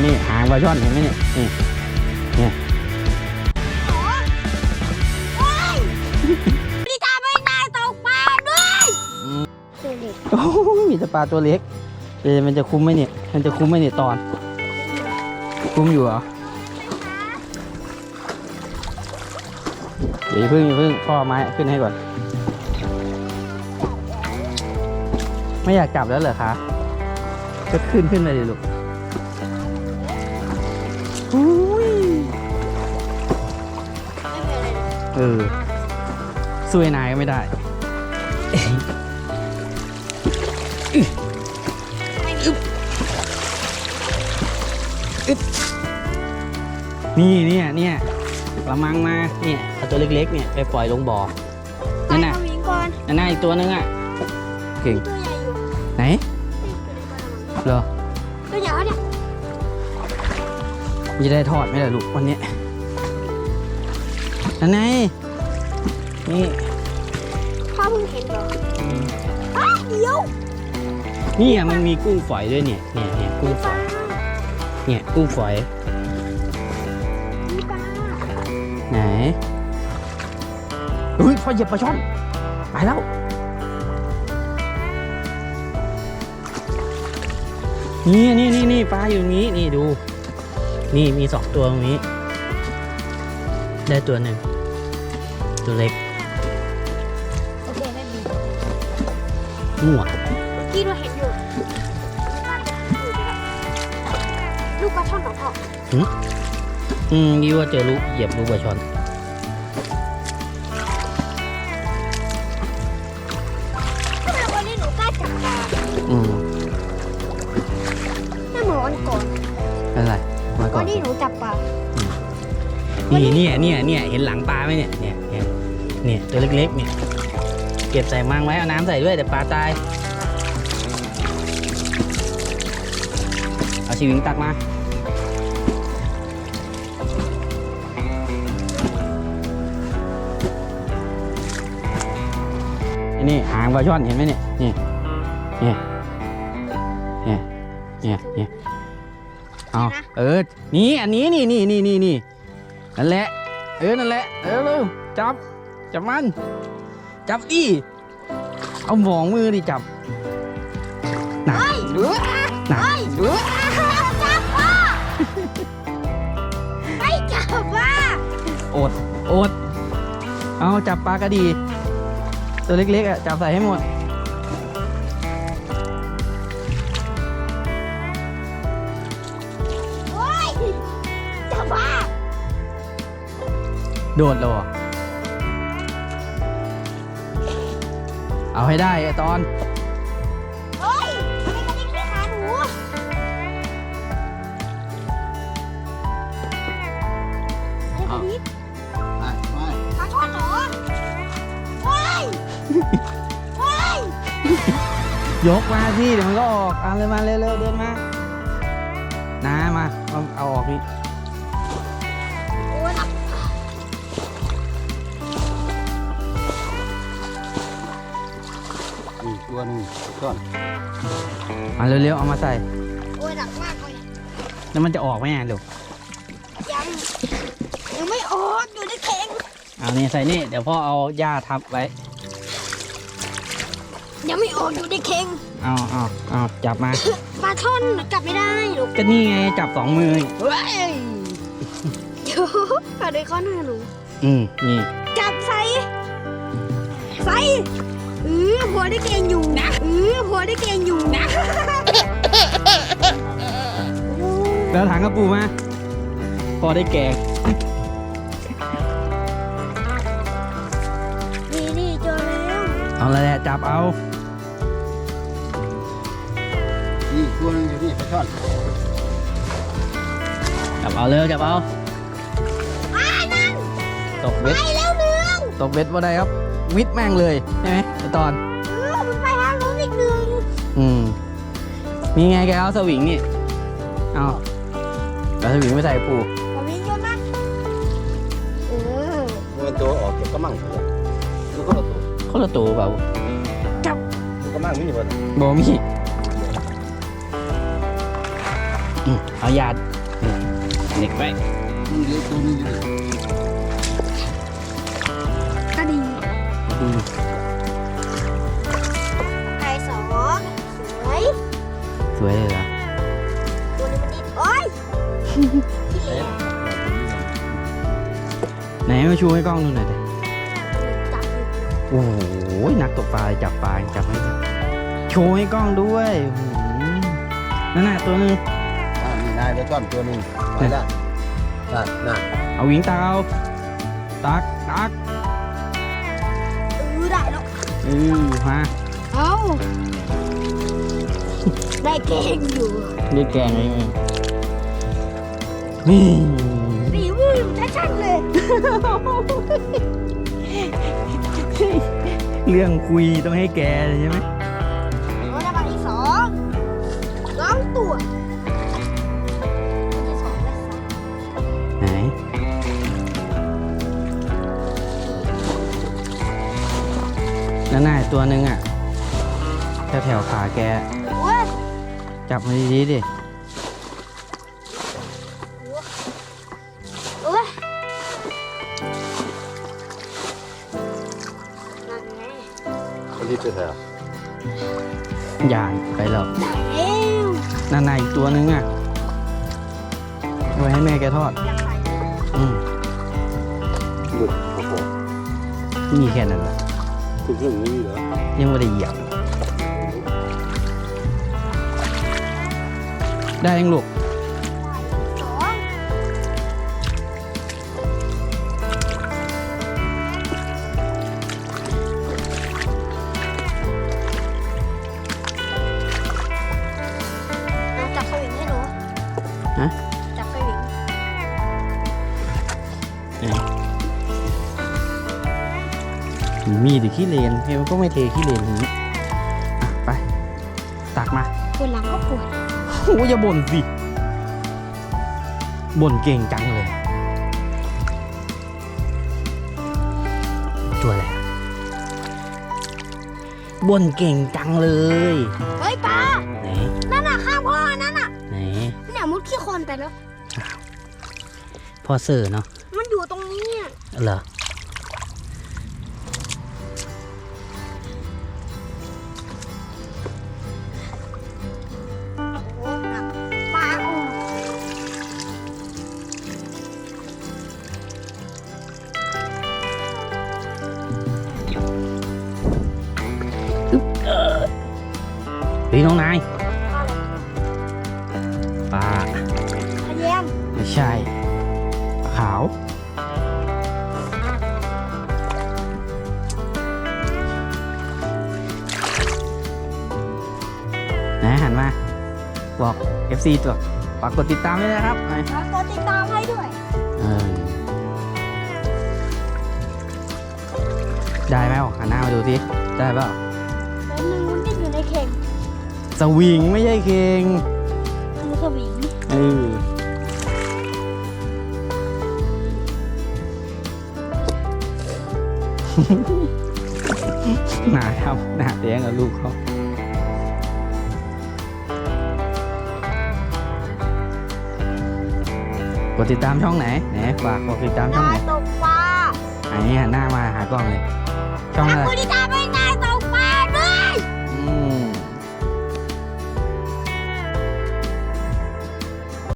นี่หางปลาช่อนเห็นไหมเนี่ยนี่นี่ยพี่ตาไม่ได้ตกปลาด้วยเด็กโอ้มีแต่ปลาตัวเล็กเอ๊ะมันจะคุ้มไหมเนี่ย มันจะคุ้มไหมเนี่ยตอน คุ้มอยู่เหรอเดี๋ยวอย่าพิ่งอย่าพิ่งพ่อไม้ขึ้นให้ก่อน ไม่อยากจับแล้วเหรอคะก็ขึ้นขึ้นเลยลูก เออสู้ไอ้นายก็ไม่ได้ไม่มีนี่เนี่ยเนี่ยกระมังมาเนี่ยเอาตัวเล็กๆเนี่ยไปปล่อยลงบ่อไปนั่นน่ะทำยิงก่อนนั่นน่ะอีกตัวนึงอะเก่งตัวใหญ่อยู่ไหนเหรอตัวใหญ่เนี่ยจะได้ทอดไหมล่ะลูกวันนี้ นั่นไงนี่พ่อเพิ่งเห็นเหรออ้าวเดี๋ยวนี่อะมันมีกุ้งฝอยด้วยเนี่ยเนี่ยเนี่ยกุ้งฝปอลายเนี่ยกุ้งฝอยมีปลาไหนอุ้ยพ่อเหยียบปลาช่อนไปแล้วนี่นี่นี่นี่ปลาอยู่ตรงนี้นี่ดู นี่มีสองตัวตรงนี้ ได้ตัวหนึ่ง ตัวเล็กโอเคไม่มีมั่วเมื่อกี้เราเห็นอยู่ลูกปลาช่อนของพ่ออืมยี่ว่าเจอลูกเหยียบลูกปลาช่อนทำไมวันนี้หนูกล้าจับปลาอืมไม่เหมือนวันก่อนอะไรมาก่อวันนนี้หนูจับปลา นี่เนี่ยเนี่ยเนี่ยเห็นหลังปลาไหมเนี่ยเนี่ยเนี่ยเนี่ยตัวเล็กๆเนี่ยเก็บใส่มังไว้เอาน้ำใส่ด้วยเดี๋ยวปลาตาย เอาชีวิงตักมานี่หางปลาช่อนเห็นไหมเนี่ยนี่เนี่ยเนี่ยเนี่ยเนี่ยเอาเออ นี่อันนี้นี่นี่นี่นี่นี่นั่นแหละ เออ นั่นแหละ เออเร็วจับ จับมัน จับดิเอาหมองมือดิจับหนักเออหนักเออจับปลาไม่จับว่าอดอดเอาจับปลากระดี ตัวเล็กๆอะจับใส่ให้หมดโอ้ยจับว่าโดดเลย เอาให้ได้ไอ้ตอนโอ้ยทำไมกระดิ่งที่ขาหนูไอ้กระดิ่ไปไปปลาช่อนเหรอโอ้ยโอ้ยยกมาสิเดี๋ยวมันก็ออกเอาเลยมาเร็วๆเดินมานามาเอาเอาออกนี่ อีกตัวหนึงก้อนมาเร็วๆเอามาใส่ โอ้ยหนักมากเลยแล้วมันจะออกไหมอะลูกยังยังไม่ออกอยู่ในเข่งเอานี่ใส่นี่ เดี๋ยวพ่อเอาหญ้าทับไว้ ยังไม่ออกอยู่ในเข่งเอาเอาเอาจับมา ปลาช่อนจับไม่ได้ลูกก็นี่ไงจับสองมือ เฮ้ยเดี๋ยวปลาด้วยข้อหน้าหนูอืมนี่ จับใส่ใส่ เออหัวได้เก่งอยู่นะเออหัวได้เก่งอยู่นะแล้วถังกระปูมาพอได้แกงนี่นี่เจอแล้วเอาละแหละจับเอาอีกตัวหนึงอยู่นี่ปลาช่อนจับเอาเร็วจับเอาไอ้นั่นตกเบ็ดไปแล้วหนึ่งตกเบ็ดว่าได้ครับ วิดแม่งเลยใช่ไหมไอตอนเออมันไปทางนู้นอีกหนึ่งอืมมีไงแกเอาสวิงนี่เอาเอาสวิงไปใส่ปูผมยิงโยนมาเออมันตัวออกเก็บกระมังตัวดูก็ละตัวคนละตัวเปล่ากระมังนี่บ่บอมีเอาหยาดเด็กไว้มันเหลือตัวนึงอยู่ดิก็ ชูให้กล้องดูหน่อยดิจับอยู่โอ้โหนักตกปลาจับปลาจับให้โชว์ให้กล้องด้วยโอ้โหนั่นน่ะตัวหนึงอ่ามีนายไปช่อนตัวหนึงไปละนั่นนั่นเอาวิ่งตาเอาตักตักเออได้แล้วเออมาเอาได้เก่งอยู่เรียกแกงเลยนี่สีมือชัดๆเลย เรื่องคุยต้องให้แกเลยใช่ไหมโอ้ได้มาอีกสองสองตัวที่สองและสามไหนนั่นน่ะตัวหนึ่งอะแถวแถวๆขาแก โอ้ย จับมาดีๆดิ คนที่จะแถวอย่านไปหรอกได้แล้วนั่นน่ะอีกตัวหนึงอะเอาไว้ให้แม่แกทอดอยากใส่อืมหลุดโอ้โหมีแค่นั้นแหละถึงเรื่องนี้เหรอยังไม่ได้เหยียบได้ยังลูก มีแต่ขี้เลนเฮ้ยมันก็ไม่เทขี้เลนอย่างนี้อะไป ตักมาปวดหลังก็ปวดโอ้ยอย่าบ่นสิบ่นเก่งจังเลยตัวอะไรอะบ่นเก่งจังเลย เฮ้ยปลาไหนนั่นน่ะข้างพ่อนั่นน่ะไหนเนี่ยมุดขี้โคลนไปแล้วพ่อเซอร์เนาะมันอยู่ตรง นี้อะเหรอ หันมา บอก FC ตัวฝากกดติดตามด้วยนะครับไปแล้วก็ติดตามให้ด้วย เออได้ไหมหันหน้ามาดูสิได้เปล่าแล้วหนึ่งมันติดอยู่ในเข่งสวิงไม่ใช่เคงคือสวิงเออหนาครับหนาเลี้ยงกับลูกเขา กดติดตามช่องไหนไหนฝากกดติดตามช่องนาไหนตกปลาไหนหันหน้ามาหากล้องเลยช่องอะไรผู้ติดตาม